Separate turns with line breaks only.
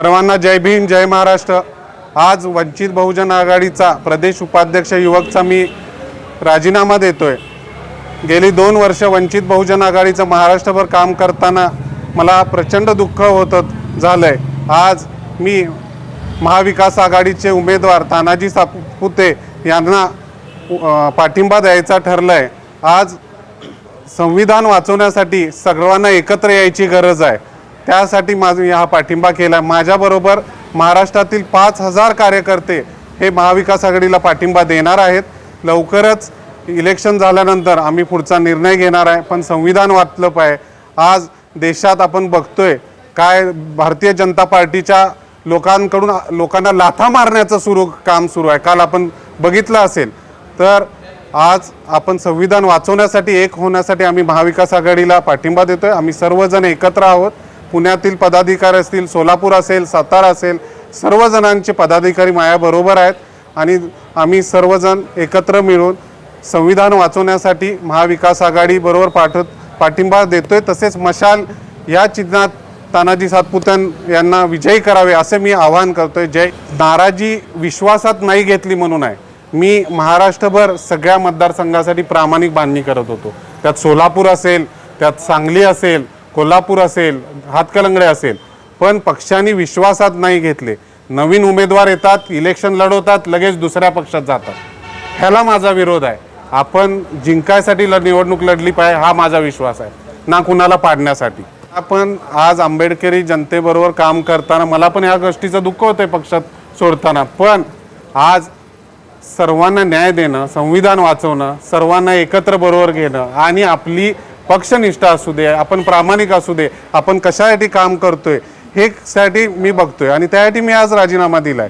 सर्वांना जय भीम जय महाराष्ट्र. आज वंचित बहुजन आघाडीचा प्रदेश उपाध्यक्ष युवकचा मी राजीनामा देतोय. गेली दोन वर्ष वंचित बहुजन आघाडीचं महाराष्ट्रभर काम करताना मला प्रचंड दुःख होतं झालंय. आज मी महाविकास आघाडीचे उमेदवार तानाजी सापुते यांना पाठिंबा द्यायचा ठरलंय. आज संविधान वाचवण्यासाठी सर्वांना एकत्र यायची गरज आहे. त्यासाठी माझं हा पाठिंबा केला माझ्याबरोबर महाराष्ट्रातील पाच हजार कार्यकर्ते हे महाविकास आघाडीला पाठिंबा देणार आहेत. लवकरच इलेक्शन झाल्यानंतर आम्ही पुढचा निर्णय घेणार आहे. पण संविधान वाचलं पाहिजे आज देशात आपण बघतोय काय भारतीय जनता पार्टीच्या लोकांकडून लोकांना लाथा मारण्याचं सुरू काम सुरू आहे. काल आपण बघितलं असेल. तर आज आपण संविधान वाचवण्यासाठी एक होण्यासाठी आम्ही महाविकास आघाडीला पाठिंबा देतोय. आम्ही सर्वजण एकत्र आहोत. पुण्यातील पदाधिकारी असतील सोलापूर असेल सातारा असेल सर्वजणांचे पदाधिकारी माझ्याबरोबर आहेत आणि आम्ही सर्वजण एकत्र मिळून संविधान वाचवण्यासाठी महाविकास आघाडीबरोबर पाठवत पाठिंबा देतोय. तसेच मशाल या चिन्हात तानाजी सातपुतन यांना विजयी करावे असे मी आवाहन करतोय. जय नाराजी विश्वासात नाही घेतली म्हणून आहे. मी महाराष्ट्रभर सगळ्या मतदारसंघासाठी प्रामाणिक बांधणी करत होतो. त्यात सोलापूर असेल त्यात सांगली असेल कोल्हापूर असेल हातकलंगडे असेल. पण पक्षांनी विश्वासात नाही घेतले. नवीन उमेदवार येतात इलेक्शन लढवतात लगेच दुसऱ्या पक्षात जातात. ह्याला माझा विरोध आहे. आपण जिंकायसाठी ल- निवडणूक लढली पाहिजे हा माझा विश्वास आहे. ना कुणाला पाडण्यासाठी. आपण आज आंबेडकरी जनतेबरोबर काम करताना मला पण ह्या गोष्टीचं दुःख होतंय पक्षात सोडताना. पण आज सर्वांना न्याय देणं संविधान वाचवणं सर्वांना एकत्र बरोबर घेणं आणि आपली पक्षनिष्ठ असू दे आपण प्रामाणिक असू दे आपण कशासाठी काम करतोय हे साठी मी बघतोय. आणि त्यासाठी मी आज राजीनामा दिलाय.